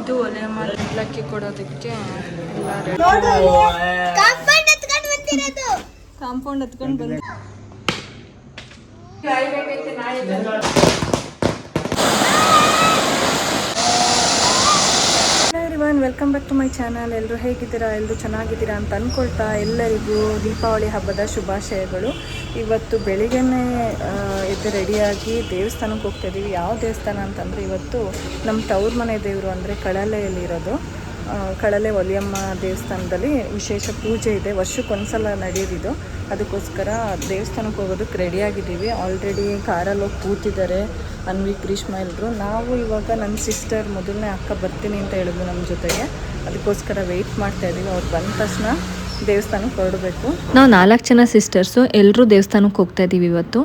ಇದು ಒಲೆ ಮಾಡ್ಲಕ್ಕಿ ಕೊಡೋದಕ್ಕೆ. ಕಾಂಪೌಂಡ್ ಹತ್ಕೊಂಡು ಬಂದಿರೋದು. ಕಾಂಪೌಂಡ್ ಹತ್ಕೊಂಡು ಬಂದು. Everyone welcome back to my channel ಎಲ್ಲರೂ ಹೇಗಿದ್ದೀರಾ? ಎಲ್ಲರೂ ಚೆನ್ನಾಗಿದ್ದೀರಾ ಅಂತ ಅಂದ್ಕೊಳ್ತಾ ಎಲ್ಲರಿಗೂ ದೀಪಾವಳಿ ಹಬ್ಬದ ಶುಭಾಶಯಗಳು. ಇವತ್ತು ಬೆಳಿಗ್ಗೆನೇ ಆ, ಎದ್ದು ರೆಡಿಯಾಗಿ ದೇವಸ್ಥಾನಕ್ಕೆ ಹೋಗ್ತಾ ಯಾವ ದೇವಸ್ಥಾನ ಅಂತಂದರೆ ಇವತ್ತು ನಮ್ಮ ತವ್ರ ಮನೆ ದೇವರು ಅಂದರೆ ಕಡಲೆಯಲ್ಲಿರೋದು ಕಳಲೆ ಒಲಿಯಮ್ಮ ದೇವಸ್ಥಾನದಲ್ಲಿ ವಿಶೇಷ ಪೂಜೆ ಇದೆ. ವರ್ಷಕ್ಕೊಂದ್ಸಲ ನಡೆಯೋದಿದು. ಅದಕ್ಕೋಸ್ಕರ ದೇವಸ್ಥಾನಕ್ಕೆ ಹೋಗೋದಕ್ಕೆ ರೆಡಿಯಾಗಿದ್ದೀವಿ ಆಲ್ರೆಡಿ ಕಾರಲ್ಲಿ ಹೋಗಿ ಕೂತಿದ್ದಾರೆ ಅನ್ವಿ ಗ್ರೀಷ್ಮ ಎಲ್ಲರೂ ನಾವು ಇವಾಗ ನನ್ನ ಸಿಸ್ಟರ್ ಮೊದಲನೇ ಅಕ್ಕ ಬರ್ತೀನಿ ಅಂತ ಹೇಳಿದ್ರು ನಮ್ಮ ಜೊತೆಗೆ. ಅದಕ್ಕೋಸ್ಕರ ವೆಯ್ಟ್ ಮಾಡ್ತಾ ಇದ್ದೀವಿ. ಅವ್ರು ಬಂದ ತಕ್ಷಣ ದೇವಸ್ಥಾನಕ್ಕೆ ಹೊರಡಬೇಕು. ನಾವು ನಾಲ್ಕು ಜನ ಸಿಸ್ಟರ್ಸು ಎಲ್ಲರೂ ದೇವಸ್ಥಾನಕ್ಕೆ ಹೋಗ್ತಾ ಇದ್ದೀವಿ ಇವತ್ತು.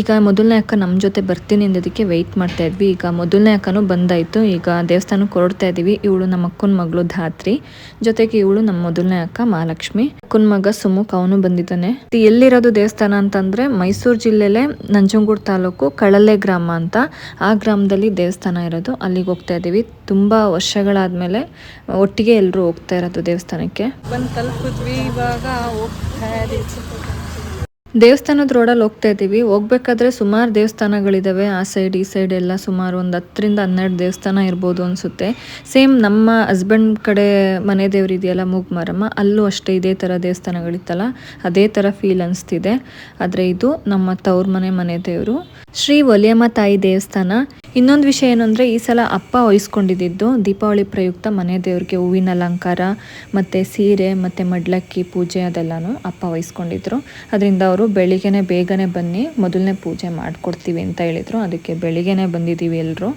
ಈಗ ಮೊದಲನೇ ಅಕ್ಕ ನಮ್ಮ ಜೊತೆ ಬರ್ತೀನಿ ಅಂದದಕ್ಕೆ ವೆಯ್ಟ್ ಮಾಡ್ತಾ ಇದ್ವಿ. ಈಗ ಮೊದಲನೇ ಅಕ್ಕನೂ ಬಂದಾಯಿತು. ಈಗ ದೇವಸ್ಥಾನಕ್ಕೆ ಹೊರಡ್ತಾ ಇದ್ದೀವಿ ಇವಳು ನಮ್ಮ ಅಕ್ಕನ ಮಗಳು ಧಾತ್ರಿ. ಜೊತೆಗೆ ಇವಳು ನಮ್ಮ ಮೊದಲನೇ ಅಕ್ಕ ಮಹಾಲಕ್ಷ್ಮಿ. ಅಕ್ಕನ ಮಗ ಸುಮುಖ್, ಅವನು ಬಂದಿದ್ದಾನೆ. ಎಲ್ಲಿರೋದು ದೇವಸ್ಥಾನ ಅಂತಂದ್ರೆ ಮೈಸೂರು ಜಿಲ್ಲೆಲೆ ನಂಜನಗೂಡು ತಾಲೂಕು ಕಳಲೆ ಗ್ರಾಮ ಅಂತ. ಆ ಗ್ರಾಮದಲ್ಲಿ ದೇವಸ್ಥಾನ ಇರೋದು. ಅಲ್ಲಿಗೆ ಹೋಗ್ತಾ ಇದ್ದೀವಿ ತುಂಬಾ ವರ್ಷಗಳಾದ್ಮೇಲೆ ಒಟ್ಟಿಗೆ ಎಲ್ಲರೂ ಹೋಗ್ತಾ ಇರೋದು ದೇವಸ್ಥಾನಕ್ಕೆ. ಬಂದು ತಲುಪಿದ್ವಿ. ಇವಾಗ ಹೋಗ್ತಾ ದೇವಸ್ಥಾನದ ರೋಡಲ್ಲಿ ಹೋಗ್ತಾ ಇದ್ದೀವಿ. ಹೋಗ್ಬೇಕಾದ್ರೆ ಸುಮಾರು ದೇವಸ್ಥಾನಗಳಿದ್ದಾವೆ ಆ ಸೈಡ್ ಈ ಸೈಡ್ ಎಲ್ಲ ಸುಮಾರು ಒಂದು ಹತ್ತರಿಂದ ಹನ್ನೆರಡು ದೇವಸ್ಥಾನ ಇರ್ಬೋದು ಅನಿಸುತ್ತೆ. ಸೇಮ್ ನಮ್ಮ ಹಸ್ಬೆಂಡ್ ಕಡೆ ಮನೆ ದೇವ್ರು ಇದೆಯಲ್ಲ ಮೂಗ್ಮಾರಮ್ಮ, ಅಲ್ಲೂ ಅಷ್ಟೇ ಇದೇ ಥರ ದೇವಸ್ಥಾನಗಳಿತ್ತಲ್ಲ, ಅದೇ ಥರ ಫೀಲ್ ಅನಿಸ್ತಿದೆ. ಆದರೆ ಇದು ನಮ್ಮ ತವ್ರ ಮನೆ ಮನೆ ದೇವರು. ಶ್ರೀ ಒಲಿಯಮ್ಮ ತಾಯಿ ದೇವಸ್ಥಾನ. ಇನ್ನೊಂದು ವಿಷಯ ಏನು ಅಂದರೆ, ಈ ಸಲ ಅಪ್ಪ ವಹಿಸ್ಕೊಂಡಿದ್ದು ದೀಪಾವಳಿ ಪ್ರಯುಕ್ತ ಮನೆ ದೇವ್ರಿಗೆ ಹೂವಿನ ಅಲಂಕಾರ ಮತ್ತು ಸೀರೆ ಮತ್ತು ಮಡ್ಲಕ್ಕಿ ಪೂಜೆ ಅದೆಲ್ಲನೂ ಅಪ್ಪ ವಹಿಸ್ಕೊಂಡಿದ್ರು. ಅದರಿಂದ ಅವರು ಬೆಳಿಗ್ಗೆನೆ ಬೇಗನೆ ಬನ್ನಿ, ಮೊದಲನೇ ಪೂಜೆ ಮಾಡಿಕೊಡ್ತೀವಿ ಅಂತ ಹೇಳಿದರು. ಅದಕ್ಕೆ ಬೆಳಿಗ್ಗೆನೆ ಬಂದಿದ್ದೀವಿ ಎಲ್ಲರೂ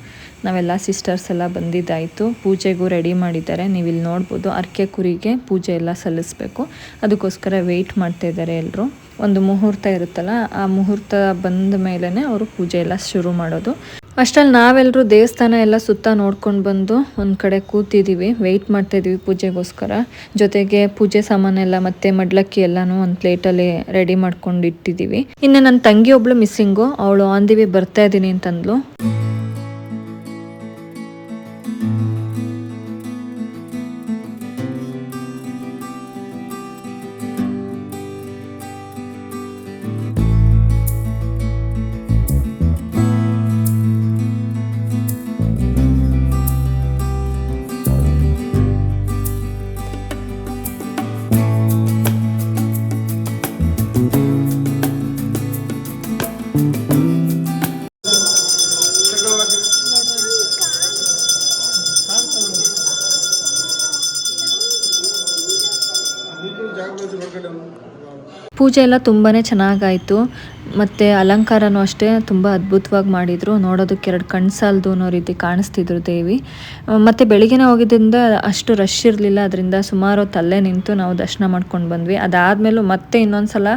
ನಾವೆಲ್ಲ ಸಿಸ್ಟರ್ಸ್ ಎಲ್ಲ ಬಂದಿದ್ದಾಯಿತು. ಪೂಜೆಗೂ ರೆಡಿ ಮಾಡಿದ್ದಾರೆ. ನೀವು ಇಲ್ಲಿ ನೋಡ್ಬೋದು ಅರ್ಕೆ ಕುರಿಗೆ ಪೂಜೆ ಎಲ್ಲ ಸಲ್ಲಿಸಬೇಕು. ಅದಕ್ಕೋಸ್ಕರ ವೆಯ್ಟ್ ಮಾಡ್ತಾ ಇದ್ದಾರೆ ಎಲ್ಲರೂ ಒಂದು ಮುಹೂರ್ತ ಇರುತ್ತಲ್ಲ, ಆ ಮುಹೂರ್ತ ಬಂದ ಮೇಲೇ ಅವರು ಪೂಜೆ ಎಲ್ಲ ಶುರು ಮಾಡೋದು. ಅಷ್ಟರಲ್ಲಿ ನಾವೆಲ್ಲರೂ ದೇವಸ್ಥಾನ ಎಲ್ಲ ಸುತ್ತ ನೋಡ್ಕೊಂಡು ಬಂದು ಒಂದು ಕಡೆ ಕೂತಿದ್ದೀವಿ ವೆಯ್ಟ್ ಮಾಡ್ತಾ ಇದೀವಿ ಪೂಜೆಗೋಸ್ಕರ. ಜೊತೆಗೆ ಪೂಜೆ ಸಾಮಾನೆಲ್ಲ ಮತ್ತೆ ಮಡ್ಲಕ್ಕಿ ಎಲ್ಲಾನು ಒಂದು ಪ್ಲೇಟಲ್ಲಿ ರೆಡಿ ಮಾಡ್ಕೊಂಡು ಇಟ್ಟಿದ್ದೀವಿ ಇನ್ನು ನನ್ನ ತಂಗಿ ಒಬ್ಳು ಮಿಸ್ಸಿಂಗು ಅವಳು ಆನ್ ದಿ ಬರ್ತಾ ಇದ್ದೀನಿ ಅಂತಂದ್ಲು. ಪೂಜೆ ಎಲ್ಲ ತುಂಬಾ ಚೆನ್ನಾಗಾಯಿತು. ಮತ್ತು ಅಲಂಕಾರನೂ ಅಷ್ಟೇ ತುಂಬ ಅದ್ಭುತವಾಗಿ ಮಾಡಿದರು. ನೋಡೋದಕ್ಕೆ ಎರಡು ಕಣ್ಣು ಸಾಲದು ಅನ್ನೋ ರೀತಿ ಕಾಣಿಸ್ತಿದ್ರು ದೇವಿ. ಮತ್ತು ಬೆಳಿಗ್ಗೆನೇ ಹೋಗಿದ್ದರಿಂದ ಅಷ್ಟು ರಶ್ ಇರಲಿಲ್ಲ. ಅದರಿಂದ ಸುಮಾರು ಅಲ್ಲೇ ನಿಂತು ನಾವು ದರ್ಶನ ಮಾಡ್ಕೊಂಡು ಬಂದ್ವಿ. ಅದಾದಮೇಲೂ ಮತ್ತೆ ಇನ್ನೊಂದು ಸಲ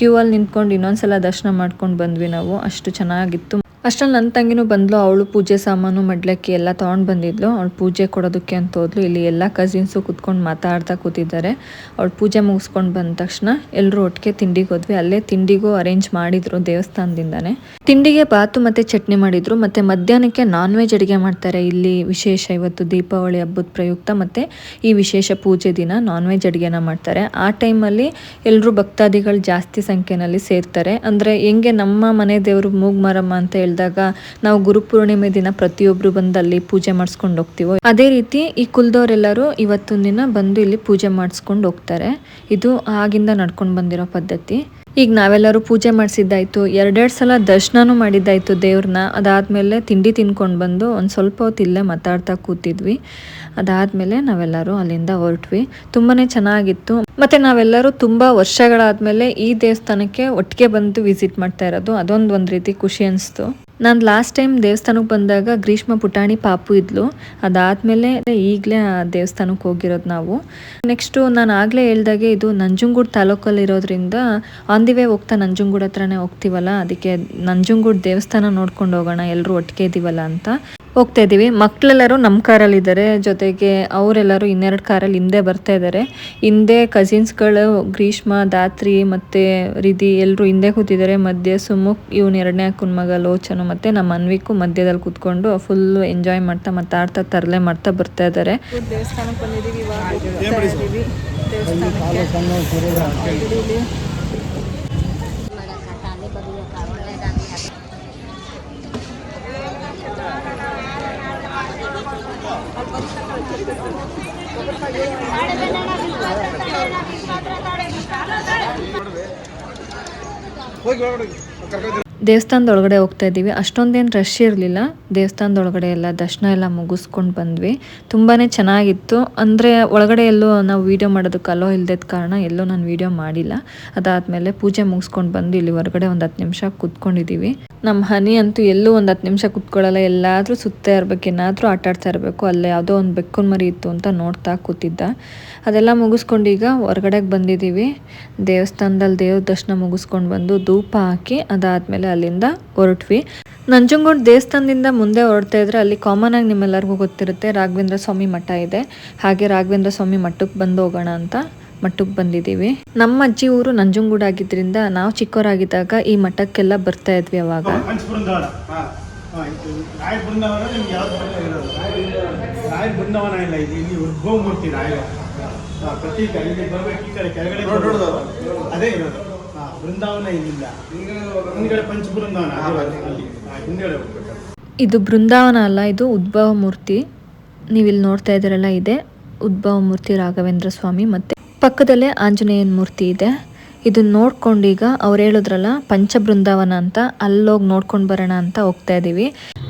ಕ್ಯೂ ಅಲ್ಲಿ ನಿಂತ್ಕೊಂಡು ಇನ್ನೊಂದು ಸಲ ದರ್ಶನ ಮಾಡ್ಕೊಂಡು ಬಂದ್ವಿ ನಾವು. ಅಷ್ಟು ಚೆನ್ನಾಗಿತ್ತು. ಅಷ್ಟರಲ್ಲಿ ನನ್ನ ತಂಗಿನೂ ಬಂದ್ಲು, ಅವಳು ಪೂಜೆ ಸಾಮಾನು, ಮಡ್ಲಕ್ಕೆ ಎಲ್ಲ ತೊಗೊಂಡು ಬಂದಿದ್ಲು. ಅವಳು ಪೂಜೆ ಕೊಡೋದಕ್ಕೆ ಅಂತ ಹೋದ್ಲು. ಇಲ್ಲಿ ಎಲ್ಲ ಕಸಿನ್ಸು ಕುತ್ಕೊಂಡು ಮಾತಾಡ್ತಾ ಕೂತಿದ್ದಾರೆ. ಅವಳು ಪೂಜೆ ಮುಗಿಸ್ಕೊಂಡು ಬಂದ ತಕ್ಷಣ ಎಲ್ಲರೂ ಒಟ್ಟಿಗೆ ತಿಂಡಿಗೆ ಹೋದ್ವಿ. ಅಲ್ಲೇ ತಿಂಡಿಗೂ ಅರೇಂಜ್ ಮಾಡಿದ್ರು ದೇವಸ್ಥಾನದಿಂದಾನೆ. ತಿಂಡಿಗೆ ಬಾತು ಮತ್ತೆ ಚಟ್ನಿ ಮಾಡಿದ್ರು. ಮತ್ತೆ ಮಧ್ಯಾಹ್ನಕ್ಕೆ ನಾನ್ ವೆಜ್ ಅಡುಗೆ ಮಾಡ್ತಾರೆ. ಇಲ್ಲಿ ವಿಶೇಷ ಇವತ್ತು ದೀಪಾವಳಿ ಹಬ್ಬದ ಪ್ರಯುಕ್ತ ಮತ್ತೆ ಈ ವಿಶೇಷ ಪೂಜೆ ದಿನ ನಾನ್ ವೆಜ್ ಅಡುಗೆನ ಮಾಡ್ತಾರೆ. ಆ ಟೈಮಲ್ಲಿ ಎಲ್ಲರೂ ಭಕ್ತಾದಿಗಳು ಜಾಸ್ತಿ ಸಂಖ್ಯೆನಲ್ಲಿ ಸೇರ್ತಾರೆ. ಅಂದರೆ ಹೆಂಗೆ ನಮ್ಮ ಮನೆ ದೇವರು ಮೂಗ್ಮರಮ್ಮ ಅಂತ ಹೇಳಿದಾಗ ನಾವು ಗುರುಪೂರ್ಣಿಮೆ ದಿನ ಪ್ರತಿಯೊಬ್ಬರು ಬಂದು ಅಲ್ಲಿ ಪೂಜೆ ಮಾಡಿಸ್ಕೊಂಡು ಹೋಗ್ತೀವೋ. ಅದೇ ರೀತಿ ಈ ಕುಲದವರೆಲ್ಲರೂ ದಿನ ಬಂದು ಇಲ್ಲಿ ಪೂಜೆ ಮಾಡಿಸ್ಕೊಂಡು ಹೋಗ್ತಾರೆ. ಇದು ಆಗಿಂದ ನಡ್ಕೊಂಡು ಬಂದಿರೋ ಪದ್ಧತಿ. ಈಗ ನಾವೆಲ್ಲರೂ ಪೂಜೆ ಮಾಡಿಸಿದ್ದಾಯ್ತು. ಎರಡೆರಡು ಸಲ ದರ್ಶನನೂ ಮಾಡಿದ್ದಾಯ್ತು ದೇವ್ರನ್ನ. ಅದಾದಮೇಲೆ ತಿಂಡಿ ತಿನ್ಕೊಂಡು ಬಂದು ಒಂದು ಸ್ವಲ್ಪ ಹೊತ್ತು ಇಲ್ಲೇ ಮಾತಾಡ್ತಾ ಕೂತಿದ್ವಿ. ಅದಾದಮೇಲೆ ನಾವೆಲ್ಲರೂ ಅಲ್ಲಿಂದ ಹೊರಟ್ವಿ. ತುಂಬಾ ಚೆನ್ನಾಗಿತ್ತು. ಮತ್ತು ನಾವೆಲ್ಲರೂ ತುಂಬ ವರ್ಷಗಳಾದಮೇಲೆ ಈ ದೇವಸ್ಥಾನಕ್ಕೆ ಒಟ್ಟಿಗೆ ಬಂದು ವಿಸಿಟ್ ಮಾಡ್ತಾ ಇರೋದು. ಅದೊಂದು ಒಂದು ರೀತಿ ಖುಷಿ ಅನಿಸ್ತು. ನಾನು ಲಾಸ್ಟ್ ಟೈಮ್ ದೇವಸ್ಥಾನಕ್ಕೆ ಬಂದಾಗ ಗ್ರೀಷ್ಮ ಪುಟಾಣಿ ಪಾಪು ಇದ್ಲು. ಅದಾದಮೇಲೆ ಈಗಲೇ ಆ ದೇವಸ್ಥಾನಕ್ಕೆ ಹೋಗಿರೋದು ನಾವು. ನೆಕ್ಸ್ಟು ನಾನು ಆಗಲೇ ಹೇಳ್ದಾಗೆ ಇದು ನಂಜುಂಗೂಡ್ ತಾಲೂಕಲ್ಲಿ ಇರೋದ್ರಿಂದ ಆನ್ ದಿ ವೇ ಹೋಗ್ತಾ ನಂಜುಂಗೂಡ್ ಹತ್ರನೇ ಹೋಗ್ತೀವಲ್ಲ, ಅದಕ್ಕೆ ನಂಜುಂಗೂಡ್ ದೇವಸ್ಥಾನ ನೋಡ್ಕೊಂಡು ಹೋಗೋಣ ಎಲ್ಲರೂ ಒಟ್ಟಿಗೆ ಇದ್ದೀವಲ್ಲ ಅಂತ. ಹೋಗ್ತಾ ಇದ್ದೀವಿ. ಮಕ್ಕಳೆಲ್ಲರೂ ನಮ್ಮ ಕಾರಲ್ಲಿ ಇದ್ದಾರೆ. ಜೊತೆಗೆ ಅವರೆಲ್ಲರೂ ಇನ್ನೆರಡು ಕಾರಲ್ಲಿ ಹಿಂದೆ ಬರ್ತಾ ಇದ್ದಾರೆ. ಹಿಂದೆ ಕಸಿನ್ಸ್ಗಳು ಗ್ರೀಷ್ಮ ದಾತ್ರಿ ಮತ್ತು ರಿಧಿ ಎಲ್ಲರೂ ಹಿಂದೆ ಕೂತಿದ್ದಾರೆ. ಮಧ್ಯೆ ಸುಮುಕ್ ಇವನು ಎರಡನೇ ಅಕ್ಕನ ಮಗ ಲೋಚನು ಮತ್ತು ನಮ್ಮ ಅನ್ವಿಕು ಮಧ್ಯದಲ್ಲಿ ಕೂತ್ಕೊಂಡು ಫುಲ್ ಎಂಜಾಯ್ ಮಾಡ್ತಾ ಮಾತಾಡ್ತಾ ತರಲೆ ಮಾಡ್ತಾ ಬರ್ತಾ ಇದ್ದಾರೆ. ದೇವಸ್ಥಾನಕ್ಕೆ ಬಂದಿದ್ದೀವಿ ಇವಾಗ ಹೋಗ್ತಾ ಇದ್ದೀವಿ ದೇವಸ್ಥಾನಕ್ಕೆ ಇಲ್ಲಿ ದೇವಸ್ಥಾನದ ಒಳಗಡೆ ಹೋಗ್ತಾ ಇದ್ದೀವಿ. ಅಷ್ಟೊಂದೇನು ರಶ್ ಇರಲಿಲ್ಲ. ದೇವಸ್ಥಾನದೊಳಗಡೆ ಎಲ್ಲ ದರ್ಶನ ಎಲ್ಲ ಮುಗಿಸ್ಕೊಂಡು ಬಂದ್ವಿ. ತುಂಬಾ ಚೆನ್ನಾಗಿತ್ತು. ಅಂದರೆ ಒಳಗಡೆ ಎಲ್ಲೂ ನಾವು ವೀಡಿಯೋ ಮಾಡೋದಕ್ಕೆ ಅಲೋ ಇಲ್ಲದ ಕಾರಣ ಎಲ್ಲೂ ನಾನು ವೀಡಿಯೋ ಮಾಡಿಲ್ಲ. ಅದಾದಮೇಲೆ ಪೂಜೆ ಮುಗಿಸ್ಕೊಂಡು ಬಂದು ಇಲ್ಲಿ ಹೊರಗಡೆ ಒಂದು ಹತ್ತು ನಿಮಿಷ ಕೂತ್ಕೊಂಡಿದ್ದೀವಿ ನಮ್ಮ ಹನಿ ಅಂತೂ ಎಲ್ಲೂ ಒಂದು ಹತ್ತು ನಿಮಿಷ ಕೂತ್ಕೊಳ್ಳಲ್ಲ. ಎಲ್ಲಾದರೂ ಸುತ್ತಾ ಇರಬೇಕು. ಏನಾದರೂ ಆಟ ಆಡ್ತಾ ಇರಬೇಕು. ಅಲ್ಲೇ ಯಾವುದೋ ಒಂದು ಬೆಕ್ಕನ ಮರಿ ಇತ್ತು ಅಂತ ನೋಡ್ತಾ ಕೂತಿದ್ದ. ಅದೆಲ್ಲ ಮುಗಿಸ್ಕೊಂಡು ಈಗ ಹೊರಗಡೆಗೆ ಬಂದಿದ್ದೀವಿ ದೇವಸ್ಥಾನದಲ್ಲಿ ದೇವ್ರ ದರ್ಶನ ಮುಗಿಸ್ಕೊಂಡು ಬಂದು ಧೂಪ ಹಾಕಿ ಅದಾದಮೇಲೆ ಅಲ್ಲಿಂದ ಹೊರಟ್ವಿ. ನಂಜನಗೂಡು ದೇವಸ್ಥಾನದಿಂದ ಮುಂದೆ ಹೊರಡ್ತಾ ಇದ್ರೆ ಅಲ್ಲಿ ಕಾಮನ್ ಆಗಿ ನಿಮ್ಮೆಲ್ಲರಿಗೂ ಗೊತ್ತಿರುತ್ತೆ ರಾಘವೇಂದ್ರ ಸ್ವಾಮಿ ಮಠ ಇದೆ. ಹಾಗೆ ರಾಘವೇಂದ್ರ ಸ್ವಾಮಿ ಮಠಕ್ಕೆ ಬಂದು ಹೋಗೋಣ ಅಂತ ಮಠಕ್ಕೆ ಬಂದಿದ್ದೀವಿ. ನಮ್ಮ ಅಜ್ಜಿ ಊರು ನಂಜನಗೂಡು ಆಗಿದ್ರಿಂದ ನಾವು ಚಿಕ್ಕವರಾಗಿದ್ದಾಗ ಈ ಮಠಕ್ಕೆಲ್ಲ ಬರ್ತಾ ಇದ್ವಿ ಅವಾಗ. ಅದೇ ಇರೋದು. ಬೃಂದಾವನ ಇಲ್ಲಿಲ್ಲ ಹಿಂದ್ಗಡೆ ಪಂಚ ಬೃಂದಾವನ ಅಲ್ಲಿ ಹಾ, ಹಿಂದ್ಗಡೆ ಹೋಗ್ಬೇಕು? ಇದು ಬೃಂದಾವನ ಅಲ್ಲ ಇದು ಉದ್ಭವ ಮೂರ್ತಿ. ನೀವು ಇಲ್ಲಿ ನೋಡ್ತಾ ಇದ್ದೀರಲ್ಲ ಇದೆ ಉದ್ಭವ ಮೂರ್ತಿ ರಾಘವೇಂದ್ರ ಸ್ವಾಮಿ ಮತ್ತೆ ಪಕ್ಕದಲ್ಲೇ ಆಂಜನೇಯನ ಮೂರ್ತಿ ಇದೆ. ಇದನ್ನ ನೋಡ್ಕೊಂಡೀಗ ಅವ್ರು ಹೇಳಿದ್ರಲ್ಲ, ಪಂಚಬೃಂದಾವನ ಅಂತ, ಅಲ್ಲೋಗಿ ನೋಡ್ಕೊಂಡು ಬರೋಣ ಅಂತ ಹೋಗ್ತಾ ಇದ್ದೀವಿ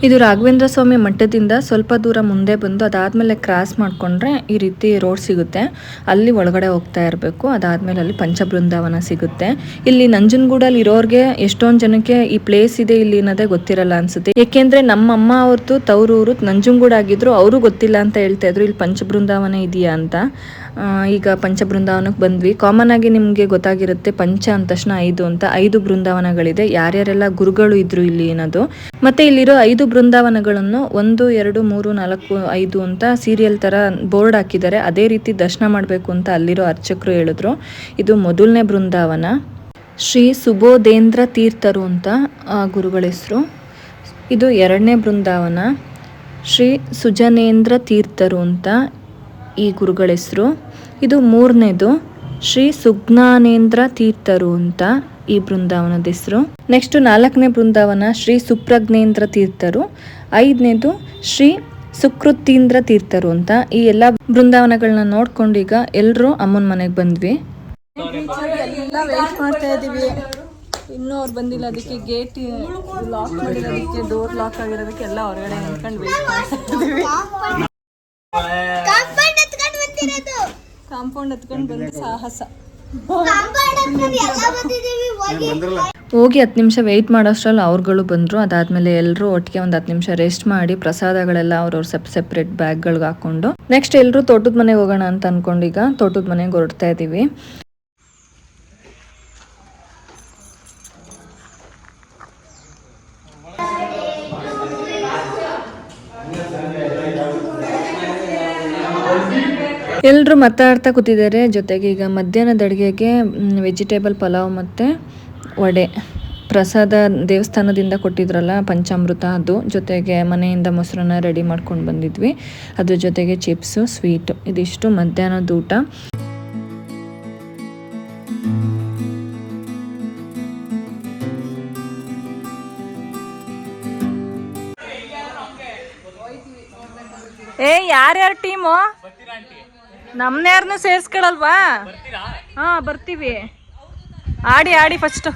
ಇದು ರಾಘವೇಂದ್ರ ಸ್ವಾಮಿ ಮಠದಿಂದ ಸ್ವಲ್ಪ ದೂರ ಮುಂದೆ ಬಂದು ಅದಾದಮೇಲೆ ಕ್ರಾಸ್ ಮಾಡಿಕೊಂಡ್ರೆ ಈ ರೀತಿ ರೋಡ್ ಸಿಗುತ್ತೆ. ಅಲ್ಲಿ ಒಳಗಡೆ ಹೋಗ್ತಾ ಇರಬೇಕು, ಅದಾದಮೇಲೆ ಅಲ್ಲಿ ಪಂಚ ಬೃಂದಾವನ ಸಿಗುತ್ತೆ. ಇಲ್ಲಿ ನಂಜನಗೂಡಲ್ಲಿ ಇರೋರಿಗೆ ಎಷ್ಟೊಂದು ಜನಕ್ಕೆ ಈ ಪ್ಲೇಸ್ ಇದೆ ಇಲ್ಲಿ ಅನ್ನೋದೇ ಗೊತ್ತಿರಲ್ಲ ಅನ್ಸುತ್ತೆ. ಏಕೆಂದ್ರೆ ನಮ್ಮ ಅಮ್ಮ ಅವ್ರದ್ದು ತವರೂರು ನಂಜನಗೂಡ ಆಗಿದ್ರು, ಅವರು ಗೊತ್ತಿಲ್ಲ ಅಂತ ಹೇಳ್ತಾ ಇದ್ರು, ಇಲ್ಲಿ ಪಂಚ ಬೃಂದಾವನ ಇದೆಯಾ ಅಂತ. ಈಗ ಪಂಚ ಬೃಂದಾವನಕ್ಕೆ ಬಂದ್ವಿ. ಕಾಮನ್ ಆಗಿ ನಿಮಗೆ ಗೊತ್ತಾಗಿರುತ್ತೆ ಪಂಚ ಅಂದ ತಕ್ಷಣ ಐದು ಅಂತ. ಐದು ಬೃಂದಾವನಗಳಿದೆ. ಯಾರ್ಯಾರೆಲ್ಲ ಗುರುಗಳು ಇದ್ರು ಇಲ್ಲಿ ಏನದು? ಮತ್ತೆ ಇಲ್ಲಿರೋ ಐದು ಬೃಂದಾವನಗಳನ್ನು ಒಂದು, ಎರಡು, ಮೂರು, ನಾಲ್ಕು, ಐದು ಅಂತ ಸೀರಿಯಲ್ ತರ ಬೋರ್ಡ್ ಹಾಕಿದ್ದಾರೆ. ಅದೇ ರೀತಿ ದರ್ಶನ ಮಾಡಬೇಕು ಅಂತ ಅಲ್ಲಿರೋ ಅರ್ಚಕರು ಹೇಳಿದ್ರು. ಇದು ಮೊದಲನೇ ಬೃಂದಾವನ. ಶ್ರೀ ಸುಬೋಧೇಂದ್ರ ತೀರ್ಥರು ಅಂತ ಗುರುಗಳ ಹೆಸರು ಇದು ಎರಡನೇ ಬೃಂದಾವನ. ಶ್ರೀ ಸುಜನೇಂದ್ರ ತೀರ್ಥರು ಅಂತ. ಈ ಗುರುಗಳ ಹೆಸರು. ಇದು ಮೂರನೇದು. ಶ್ರೀ ಸುಜ್ಞಾನೇಂದ್ರ ತೀರ್ಥರು ಅಂತ ಈ ಬೃಂದಾವನದ ಹೆಸರು. ನೆಕ್ಸ್ಟ್ ನಾಲ್ಕನೇ ಬೃಂದಾವನ ಶ್ರೀ ಸುಪ್ರಜ್ಞೇಂದ್ರ ತೀರ್ಥರು. ಐದನೇದು ಶ್ರೀ ಸುಕೃತೀಂದ್ರ ತೀರ್ಥರು ಅಂತ ಈ ಎಲ್ಲ ಬೃಂದಾವನಗಳನ್ನ ನೋಡ್ಕೊಂಡು ಈಗ ಎಲ್ಲರೂ ಅಮ್ಮನ ಮನೆಗೆ ಬಂದ್ವಿ. ಮಾಡ್ತಾ ಇದ್ದೀವಿ. ಇನ್ನೂ ಅವ್ರು ಬಂದಿಲ್ಲ. ಅದಕ್ಕೆ ಗೇಟ್ ಲಾಕ್ ಮಾಡಿರೋದಕ್ಕೆ ಡೋರ್ ಲಾಕ್ ಆಗಿರೋದಕ್ಕೆ ಎಲ್ಲ ಹೊರಗಡೆ ನಿಂತ್ಕೊಂಡು ವೇಟ್ ಮಾಡ್ತಾ ಇದ್ದೀವಿ. ಕಾಂಪೌಂಡ್ ಹತ್ಕೊಂಡು ಬಂದು ಸಾಹಸ. ಕಾಂಪೌಂಡ್ ಹತ್ಕೊಂಡು ಎಲ್ಲ ಬಂದಿದ್ದೀವಿ? ಹೋಗಿ. ಹೋಗಿ ಹತ್ತು ನಿಮಿಷ ವೆಯ್ಟ್ ಮಾಡೋಷ್ಟ್ರಲ್ಲಿ ಅವ್ರುಗಳು ಬಂದರು. ಅದಾದಮೇಲೆ ಎಲ್ಲರೂ ಒಟ್ಟಿಗೆ ಒಂದು ಹತ್ತು ನಿಮಿಷ ರೆಸ್ಟ್ ಮಾಡಿ ಪ್ರಸಾದಗಳೆಲ್ಲ ಅವ್ರವ್ರ ಸೆಪ್ ಸೆಪ್ರೇಟ್ ಬ್ಯಾಗ್ಗಳಿಗೆ ಹಾಕೊಂಡು. ನೆಕ್ಸ್ಟ್ ಎಲ್ಲರೂ ತೋಟದ ಮನೆಗೆ ಹೋಗೋಣ ಅಂತ ಅನ್ಕೊಂಡು ಈಗ ತೋಟದ ಮನೆಗೆ ಹೊರಡ್ತಾ ಇದ್ದೀವಿ ಎಲ್ಲರೂ ಮಾತಾಡ್ತಾ ಕೂತಿದ್ದಾರೆ. ಜೊತೆಗೆ ಈಗ ಮಧ್ಯಾಹ್ನದ ಅಡುಗೆಗೆ ವೆಜಿಟೇಬಲ್ ಪಲಾವ್ ಮತ್ತು ವಡೆ. ಪ್ರಸಾದ ದೇವಸ್ಥಾನದಿಂದ ಕೊಟ್ಟಿದ್ರಲ್ಲ, ಪಂಚಾಮೃತ ಅದು. ಜೊತೆಗೆ ಮನೆಯಿಂದ ಮೊಸರನ್ನ ರೆಡಿ ಮಾಡ್ಕೊಂಡು ಬಂದಿದ್ವಿ. ಅದ್ರ ಜೊತೆಗೆ ಚಿಪ್ಸು ಸ್ವೀಟು ಇದಿಷ್ಟು ಮಧ್ಯಾಹ್ನದ ಊಟ. ಏ, ಯಾರ್ಯಾರ ಟೀಮು ನಮ್ನ ಯಾರನ್ನೂ ಸೇರ್ಸ್ಕೊಳಲ್ವಾ? ಹಾ ಬರ್ತೀವಿ. ಆಡಿ ಆಡಿ ಫಸ್ಟ್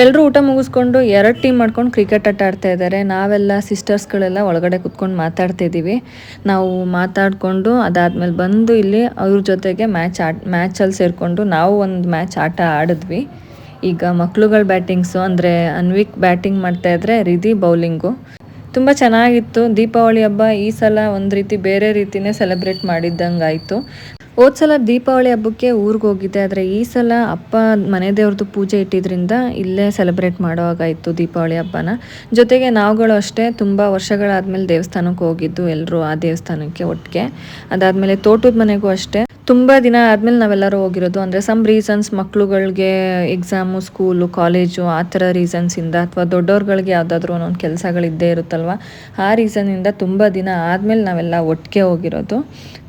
ಎಲ್ಲರೂ ಊಟ ಮುಗಿಸ್ಕೊಂಡು ಎರಡು ಟೀಮ್ ಮಾಡ್ಕೊಂಡು ಕ್ರಿಕೆಟ್ ಆಟ ಆಡ್ತಾ ಇದ್ದಾರೆ. ನಾವೆಲ್ಲ ಸಿಸ್ಟರ್ಸ್ಗಳೆಲ್ಲ ಒಳಗಡೆ ಕುತ್ಕೊಂಡು ಮಾತಾಡ್ತಾ ಇದ್ದೀವಿ. ನಾವು ಮಾತಾಡಿಕೊಂಡು ಅದಾದ್ಮೇಲೆ ಬಂದು ಇಲ್ಲಿ ಅವ್ರ ಜೊತೆಗೆ ಮ್ಯಾಚ್ ಆಟ ಮ್ಯಾಚಲ್ಲಿ ಸೇರಿಕೊಂಡು ನಾವು ಒಂದು ಮ್ಯಾಚ್ ಆಟ ಆಡಿದ್ವಿ. ಈಗ ಮಕ್ಳುಗಳ ಬ್ಯಾಟಿಂಗ್ಸು ಅಂದರೆ ಅನ್ವಿಕ್ ಬ್ಯಾಟಿಂಗ್ ಮಾಡ್ತಾ ಇದ್ದರೆ ರಿಧಿ ಬೌಲಿಂಗು. ತುಂಬ ಚೆನ್ನಾಗಿತ್ತು. ದೀಪಾವಳಿ ಹಬ್ಬ ಈ ಸಲ ಒಂದು ರೀತಿ ಬೇರೆ ರೀತಿನೇ ಸೆಲೆಬ್ರೇಟ್ ಮಾಡಿದ್ದಂಗೆ ಆಯಿತು ಹೋದ ಸಲ ದೀಪಾವಳಿ ಹಬ್ಬಕ್ಕೆ ಊರಿಗೆ ಹೋಗಿದ್ದೆ. ಆದರೆ ಈ ಸಲ ಅಪ್ಪ ಮನೆ ದೇವ್ರದ್ದು ಪೂಜೆ ಇಟ್ಟಿದ್ರಿಂದ ಇಲ್ಲೇ ಸೆಲೆಬ್ರೇಟ್ ಮಾಡೋ ಹಾಗಾಯಿತು ದೀಪಾವಳಿ ಹಬ್ಬನ. ಜೊತೆಗೆ ನಾವುಗಳು ಅಷ್ಟೇ ತುಂಬ ವರ್ಷಗಳಾದಮೇಲೆ ದೇವಸ್ಥಾನಕ್ಕೆ ಹೋಗಿದ್ದು ಎಲ್ಲರೂ ಆ ದೇವಸ್ಥಾನಕ್ಕೆ ಒಟ್ಟಿಗೆ. ಅದಾದಮೇಲೆ ತೋಟದ ಮನೆಗೂ ಅಷ್ಟೇ. ತುಂಬ ದಿನ ಆದಮೇಲೆ ನಾವೆಲ್ಲರೂ ಹೋಗಿರೋದು. ಅಂದರೆ ಸಮ್ ರೀಸನ್ಸ್ ಮಕ್ಳುಗಳಿಗೆ ಎಕ್ಸಾಮು ಸ್ಕೂಲು ಕಾಲೇಜು ಆ ಥರ ರೀಸನ್ಸಿಂದ ಅಥವಾ ದೊಡ್ಡವ್ರುಗಳಿಗೆ ಯಾವುದಾದ್ರೂ ಒಂದೊಂದು ಕೆಲಸಗಳಿದ್ದೇ ಇರುತ್ತಲ್ವ, ಆ ರೀಸನ್ನಿಂದ ತುಂಬ ದಿನ ಆದಮೇಲೆ ನಾವೆಲ್ಲ ಒಟ್ಟಿಗೆ ಹೋಗಿರೋದು.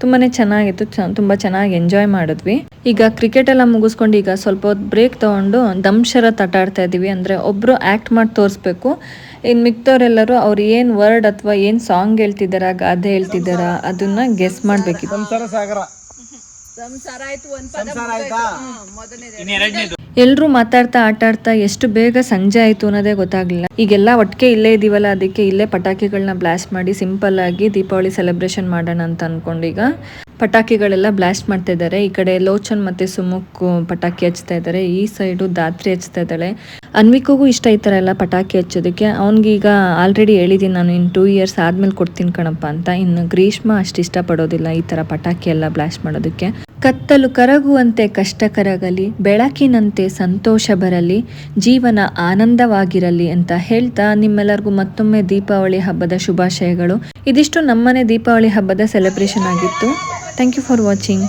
ತುಂಬಾ ಚೆನ್ನಾಗಿತ್ತು, ಚ, ತುಂಬ ಚೆನ್ನಾಗಿ ಎಂಜಾಯ್ ಮಾಡಿದ್ವಿ. ಈಗ ಕ್ರಿಕೆಟ್ ಎಲ್ಲ ಮುಗಿಸ್ಕೊಂಡು ಈಗ ಸ್ವಲ್ಪ ಹೊತ್ತು ಬ್ರೇಕ್ ತೊಗೊಂಡು ದಂಶರತ್ ಆಟ ಆಡ್ತಾ ಇದ್ದೀವಿ ಅಂದರೆ ಒಬ್ಬರು ಆ್ಯಕ್ಟ್ ಮಾಡಿ ತೋರಿಸ್ಬೇಕು. ಇನ್ನು ಮಿಕ್ದವರೆಲ್ಲರೂ ಅವ್ರು ಏನು ವರ್ಡ್ ಅಥವಾ ಏನು ಸಾಂಗ್ ಹೇಳ್ತಿದ್ದಾರಾ, ಗಾದೆ ಹೇಳ್ತಿದ್ದಾರಾ, ಅದನ್ನ ಗೆಸ್ ಮಾಡಬೇಕಿತ್ತು. ಸಂಸಾರ ಸಂಸಾರ ಆಯ್ತಾ? ಎಲ್ಲರೂ ಮಾತಾಡ್ತಾ ಆಟಾಡ್ತಾ ಎಷ್ಟು ಬೇಗ ಸಂಜೆ ಆಯ್ತು ಅನ್ನೋದೇ ಗೊತ್ತಾಗ್ಲಿಲ್ಲ. ಈಗೆಲ್ಲ ಒಟ್ಟಿಗೆ ಇಲ್ಲೇ ಇದೀವಲ್ಲ ಅದಕ್ಕೆ ಇಲ್ಲೇ ಪಟಾಕಿಗಳನ್ನ ಬ್ಲಾಸ್ಟ್ ಮಾಡಿ ಸಿಂಪಲ್ ಆಗಿ ದೀಪಾವಳಿ ಸೆಲೆಬ್ರೇಷನ್ ಮಾಡೋಣ ಅಂತ ಅನ್ಕೊಂಡೀಗ ಈಗ ಪಟಾಕಿಗಳೆಲ್ಲ ಬ್ಲಾಸ್ಟ್ ಮಾಡ್ತಾ ಇದ್ದಾರೆ. ಈ ಕಡೆ ಲೋಚನ್ ಮತ್ತೆ ಸುಮುಕ್ಕು ಪಟಾಕಿ ಹಚ್ತಾ ಇದ್ದಾರೆ. ಈ ಸೈಡು ದಾತ್ರಿ ಹಚ್ತಾ ಇದ್ದಾಳೆ. ಅನ್ವಿಕಗೂ ಇಷ್ಟ ಈ ಥರ ಎಲ್ಲ ಪಟಾಕಿ ಹಚ್ಚೋದಕ್ಕೆ. ಅವ್ನಿಗೀಗ ಆಲ್ರೆಡಿ ಹೇಳಿದ್ದೀನಿ ನಾನು ಇನ್ನು ಟೂ ಇಯರ್ಸ್ ಆದ್ಮೇಲೆ ಕೊಡ್ತೀನಿ ಕಣಪ್ಪ ಅಂತ. ಇನ್ನು ಗ್ರೀಷ್ಮ ಅಷ್ಟು ಇಷ್ಟಪಡೋದಿಲ್ಲ ಈ ಥರ ಪಟಾಕಿ ಎಲ್ಲ ಬ್ಲಾಸ್ಟ್ ಮಾಡೋದಕ್ಕೆ. ಕತ್ತಲು ಕರಗುವಂತೆ ಕಷ್ಟ ಕರಗಲಿ ಬೆಳಕಿನಂತೆ ಸಂತೋಷ ಬರಲಿ, ಜೀವನ ಆನಂದವಾಗಿರಲಿ ಅಂತ ಹೇಳ್ತಾ ನಿಮ್ಮೆಲ್ಲರಿಗೂ ಮತ್ತೊಮ್ಮೆ ದೀಪಾವಳಿ ಹಬ್ಬದ ಶುಭಾಶಯಗಳು. ಇದಿಷ್ಟು ನಮ್ಮನೆ ದೀಪಾವಳಿ ಹಬ್ಬದ ಸೆಲೆಬ್ರೇಷನ್ ಆಗಿತ್ತು. Thank you for watching